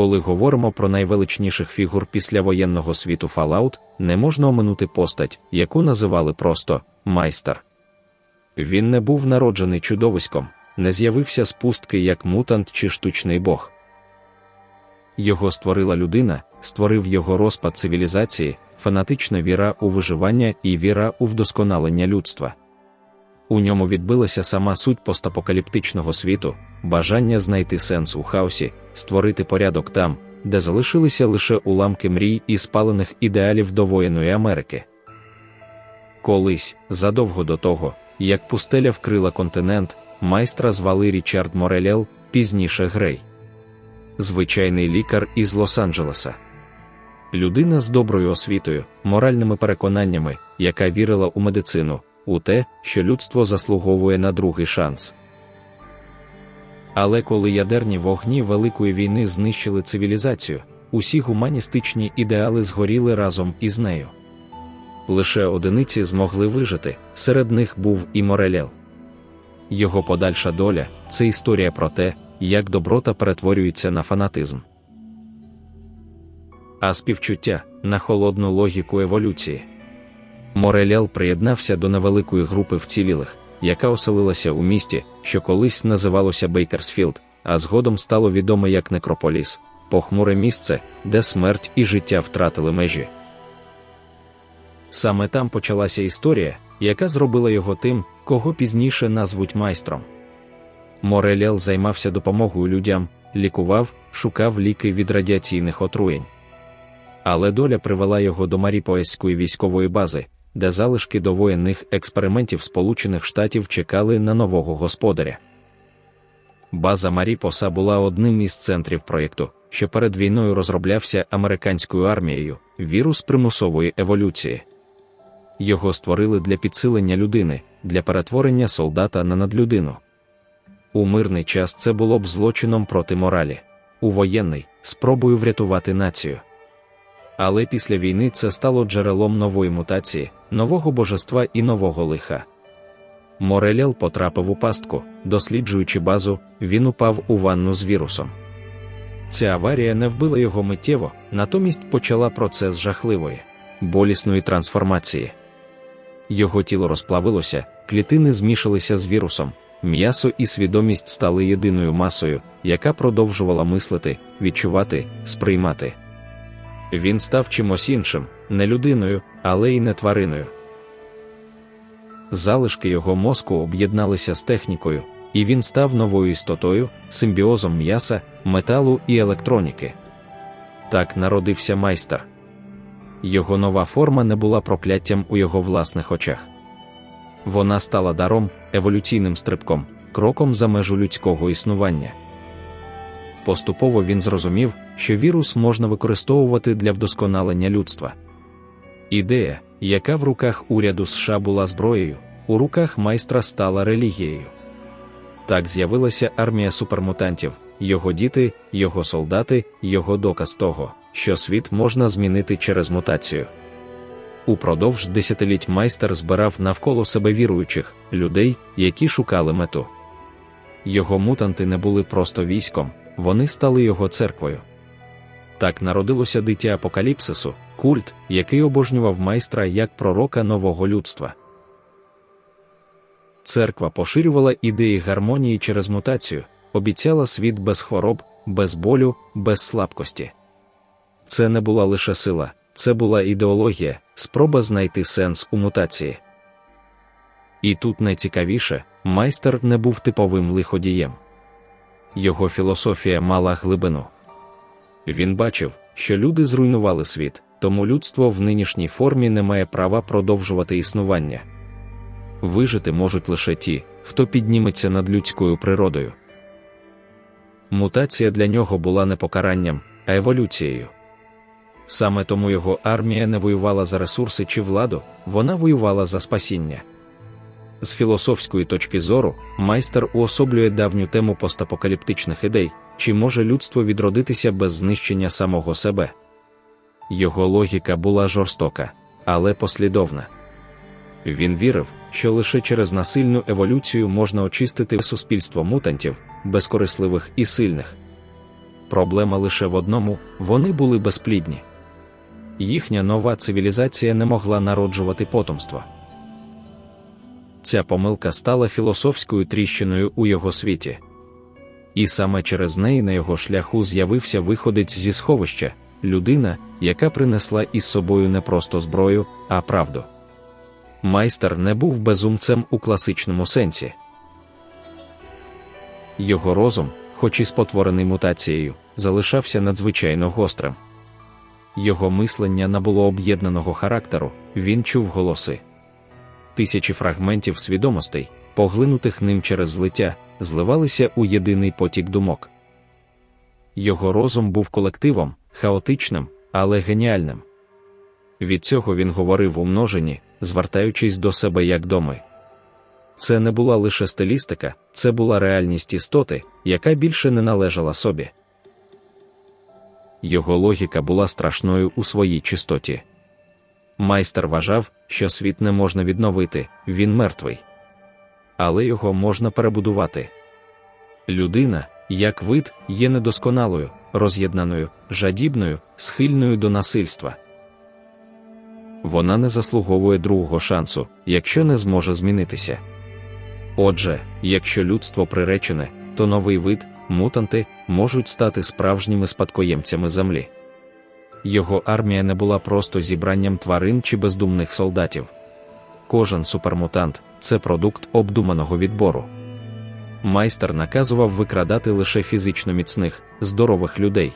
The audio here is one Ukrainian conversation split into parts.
Коли говоримо про найвеличніших фігур післявоєнного світу Fallout, не можна оминути постать, яку називали просто майстер. Він не був народжений чудовиськом, не з'явився з пустки як мутант чи штучний бог. Його створила людина, створив його розпад цивілізації, фанатична віра у виживання і віра у вдосконалення людства. У ньому відбилася сама суть постапокаліптичного світу, бажання знайти сенс у хаосі, створити порядок там, де залишилися лише уламки мрій і спалених ідеалів довоєної Америки. Колись, задовго до того, як пустеля вкрила континент, майстра звали Річард Морелел, пізніше Грей. Звичайний лікар із Лос-Анджелеса. Людина з доброю освітою, моральними переконаннями, яка вірила у медицину, у те, що людство заслуговує на другий шанс. Але коли ядерні вогні Великої війни знищили цивілізацію, усі гуманістичні ідеали згоріли разом із нею. Лише одиниці змогли вижити, серед них був і Морелел. Його подальша доля це історія про те, як доброта перетворюється на фанатизм. А співчуття на холодну логіку еволюції. Морелял приєднався до невеликої групи вцілілих, яка оселилася у місті, що колись називалося Бейкерсфілд, а згодом стало відоме як Некрополіс, похмуре місце, де смерть і життя втратили межі. Саме там почалася історія, яка зробила його тим, кого пізніше назвуть майстром. Морелял займався допомогою людям, лікував, шукав ліки від радіаційних отруєнь. Але доля привела його до Маріпоеської військової бази, де залишки довоєнних експериментів Сполучених Штатів чекали на нового господаря. База Маріпоса була одним із центрів проєкту, що перед війною розроблявся американською армією вірус примусової еволюції. Його створили для підсилення людини, для перетворення солдата на надлюдину. У мирний час це було б злочином проти моралі, у воєнний спробою врятувати націю. Але після війни це стало джерелом нової мутації, нового божества і нового лиха. Морелял потрапив у пастку, досліджуючи базу, він упав у ванну з вірусом. Ця аварія не вбила його миттєво, натомість почала процес жахливої, болісної трансформації. Його тіло розплавилося, клітини змішалися з вірусом, м'ясо і свідомість стали єдиною масою, яка продовжувала мислити, відчувати, сприймати. Він став чимось іншим, не людиною, але й не твариною. Залишки його мозку об'єдналися з технікою, і він став новою істотою, симбіозом м'яса, металу і електроніки. Так народився майстер. Його нова форма не була прокляттям у його власних очах. Вона стала даром, еволюційним стрибком, кроком за межу людського існування. Поступово він зрозумів, що вірус можна використовувати для вдосконалення людства. Ідея, яка в руках уряду США була зброєю, у руках майстра стала релігією. Так з'явилася армія супермутантів, його діти, його солдати, його доказ того, що світ можна змінити через мутацію. Упродовж десятиліть майстер збирав навколо себе віруючих людей, які шукали мету. Його мутанти не були просто військом, вони стали його церквою. Так народилося дитя апокаліпсису, культ, який обожнював майстра як пророка нового людства. Церква поширювала ідеї гармонії через мутацію, обіцяла світ без хвороб, без болю, без слабкості. Це не була лише сила, це була ідеологія, спроба знайти сенс у мутації. І тут найцікавіше, майстер не був типовим лиходієм. Його філософія мала глибину. Він бачив, що люди зруйнували світ, тому людство в нинішній формі не має права продовжувати існування. Вижити можуть лише ті, хто підніметься над людською природою. Мутація для нього була не покаранням, а еволюцією. Саме тому його армія не воювала за ресурси чи владу, вона воювала за спасіння. З філософської точки зору, майстер уособлює давню тему постапокаліптичних ідей, чи може людство відродитися без знищення самого себе. Його логіка була жорстока, але послідовна. Він вірив, що лише через насильну еволюцію можна очистити суспільство мутантів, безкорисливих і сильних. Проблема лише в одному вони були безплідні. Їхня нова цивілізація не могла народжувати потомство. Ця помилка стала філософською тріщиною у його світі. І саме через неї на його шляху з'явився виходець зі сховища, людина, яка принесла із собою не просто зброю, а правду. Майстер не був безумцем у класичному сенсі. Його розум, хоч і спотворений мутацією, залишався надзвичайно гострим. Його мислення набуло об'єднаного характеру, він чув голоси. Тисячі фрагментів свідомостей, поглинутих ним через злиття, зливалися у єдиний потік думок. Його розум був колективом, хаотичним, але геніальним. Від цього він говорив у множині, звертаючись до себе як до ми. Це не була лише стилістика, це була реальність істоти, яка більше не належала собі. Його логіка була страшною у своїй чистоті. Майстер вважав, що світ не можна відновити, він мертвий. Але його можна перебудувати. Людина, як вид, є недосконалою, роз'єднаною, жадібною, схильною до насильства. Вона не заслуговує другого шансу, якщо не зможе змінитися. Отже, якщо людство приречене, то новий вид, мутанти, можуть стати справжніми спадкоємцями землі. Його армія не була просто зібранням тварин чи бездумних солдатів. Кожен супермутант це продукт обдуманого відбору. Майстер наказував викрадати лише фізично міцних, здорових людей.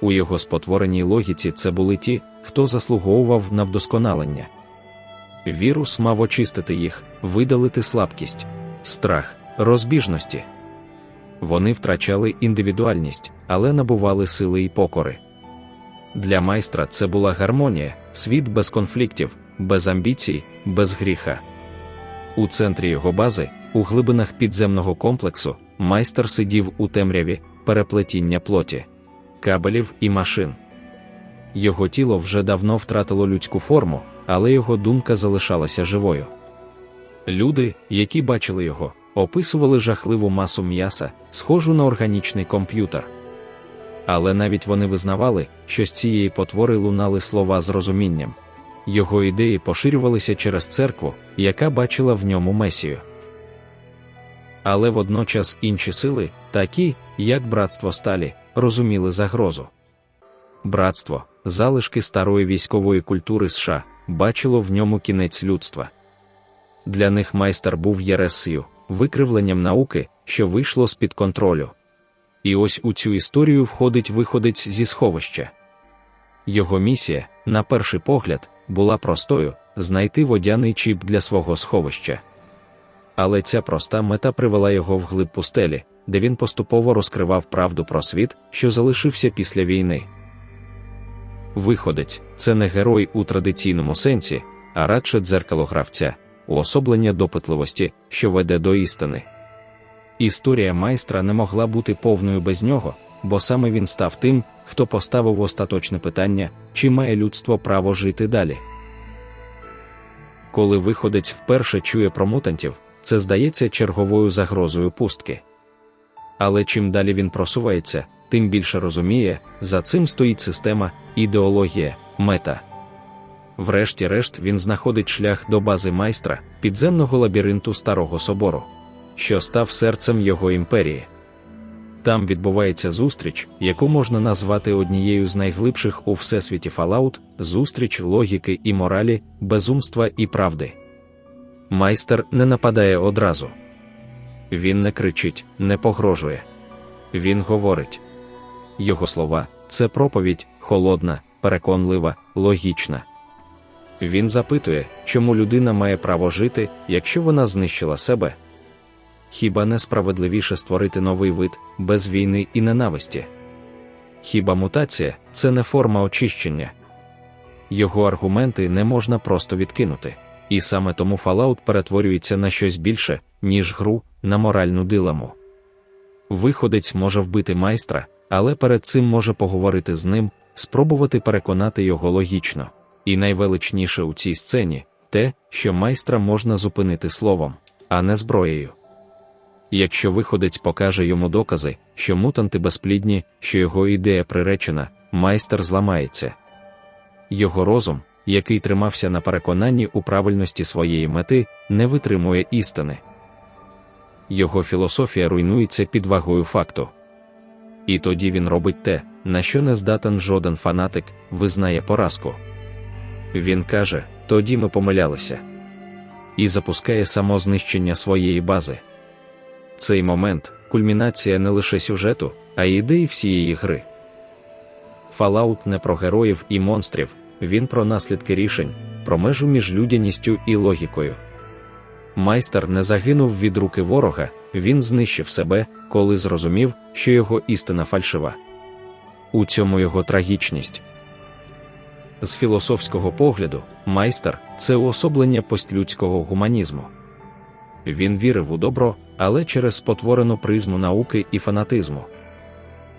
У його спотвореній логіці це були ті, хто заслуговував на вдосконалення. Вірус мав очистити їх, видалити слабкість, страх, розбіжності. Вони втрачали індивідуальність, але набували сили і покори. Для майстра це була гармонія, світ без конфліктів, без амбіцій, без гріха. У центрі його бази, у глибинах підземного комплексу, майстер сидів у темряві переплетіння плоті, кабелів і машин. Його тіло вже давно втратило людську форму, але його думка залишалася живою. Люди, які бачили його, описували жахливу масу м'яса, схожу на органічний комп'ютер. Але навіть вони визнавали, що з цієї потвори лунали слова з розумінням. Його ідеї поширювалися через церкву, яка бачила в ньому месію. Але водночас інші сили, такі, як братство Сталі, розуміли загрозу. Братство, залишки старої військової культури США, бачило в ньому кінець людства. Для них майстер був єресію, викривленням науки, що вийшло з-під контролю. І ось у цю історію входить виходець зі сховища. Його місія, на перший погляд, була простою знайти водяний чіп для свого сховища. Але ця проста мета привела його в глиб пустелі, де він поступово розкривав правду про світ, що залишився після війни. Виходець це не герой у традиційному сенсі, а радше дзеркало гравця, уособлення допитливості, що веде до істини. Історія майстра не могла бути повною без нього, бо саме він став тим, хто поставив остаточне питання, чи має людство право жити далі. Коли виходець вперше чує про мутантів, це здається черговою загрозою пустки. Але чим далі він просувається, тим більше розуміє, за цим стоїть система, ідеологія, мета. Врешті-решт він знаходить шлях до бази майстра, підземного лабіринту Старого Собору, що став серцем його імперії. Там відбувається зустріч, яку можна назвати однією з найглибших у всесвіті Fallout, зустріч логіки і моралі, безумства і правди. Майстер не нападає одразу. Він не кричить, не погрожує. Він говорить. Його слова це проповідь холодна, переконлива, логічна. Він запитує, чому людина має право жити, якщо вона знищила себе. Хіба не справедливіше створити новий вид без війни і ненависті? Хіба мутація це не форма очищення? Його аргументи не можна просто відкинути, і саме тому Fallout перетворюється на щось більше, ніж гру, на моральну дилему. Виходець може вбити майстра, але перед цим може поговорити з ним, спробувати переконати його логічно. І найвеличніше у цій сцені те, що майстра можна зупинити словом, а не зброєю. Якщо виходець покаже йому докази, що мутанти безплідні, що його ідея приречена, майстер зламається. Його розум, який тримався на переконанні у правильності своєї мети, не витримує істини. Його філософія руйнується під вагою факту. І тоді він робить те, на що не здатен жоден фанатик, визнає поразку. Він каже: тоді ми помилялися. І запускає самознищення своєї бази. Цей момент кульмінація не лише сюжету, а й ідеї всієї гри. Fallout не про героїв і монстрів, він про наслідки рішень, про межу між людяністю і логікою. Майстер не загинув від руки ворога, він знищив себе, коли зрозумів, що його істина фальшива. У цьому його трагічність. З філософського погляду, майстер це уособлення постлюдського гуманізму. Він вірив у добро, але через спотворену призму науки і фанатизму.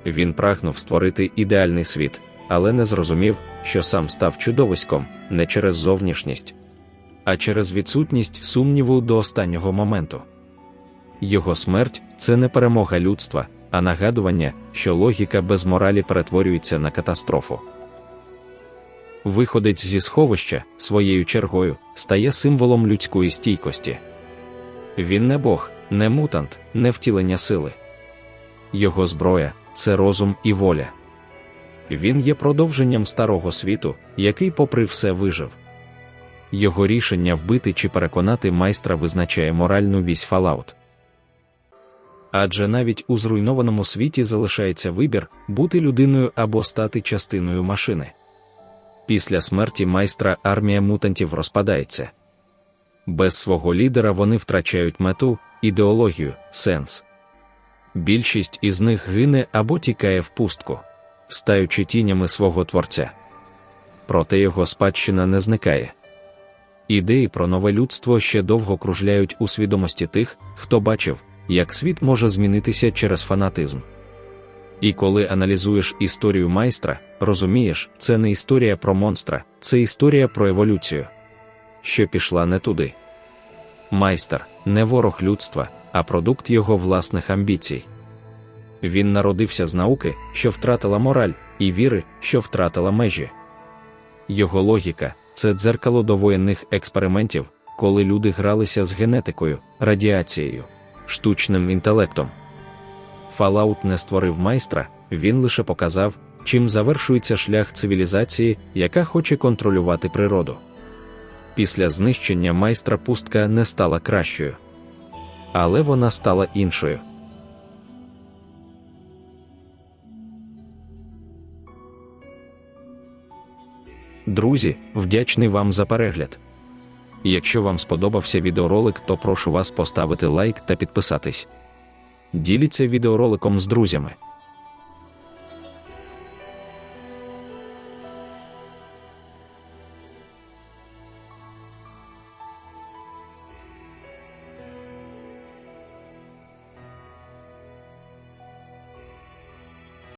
Він прагнув створити ідеальний світ, але не зрозумів, що сам став чудовиськом не через зовнішність, а через відсутність сумніву до останнього моменту. Його смерть це не перемога людства, а нагадування, що логіка без моралі перетворюється на катастрофу. Виходець зі сховища своєю чергою стає символом людської стійкості. Він не Бог, не мутант, не втілення сили. Його зброя це розум і воля. Він є продовженням старого світу, який, попри все, вижив. Його рішення вбити чи переконати майстра визначає моральну вісь Fallout. Адже навіть у зруйнованому світі залишається вибір бути людиною або стати частиною машини. Після смерті майстра армія мутантів розпадається. Без свого лідера вони втрачають мету, ідеологію, сенс. Більшість із них гине або тікає в пустку, стаючи тінями свого творця. Проте його спадщина не зникає. Ідеї про нове людство ще довго кружляють у свідомості тих, хто бачив, як світ може змінитися через фанатизм. І коли аналізуєш історію майстра, розумієш, це не історія про монстра, це історія про еволюцію, що пішла не туди. Майстер не ворог людства, а продукт його власних амбіцій. Він народився з науки, що втратила мораль, і віри, що втратила межі. Його логіка це дзеркало довоєнних експериментів, коли люди гралися з генетикою, радіацією, штучним інтелектом. Fallout не створив майстра, він лише показав, чим завершується шлях цивілізації, яка хоче контролювати природу. Після знищення майстра пустка не стала кращою, але вона стала іншою. Друзі, вдячний вам за перегляд. Якщо вам сподобався відеоролик, то прошу вас поставити лайк та підписатись. Діліться відеороликом з друзями.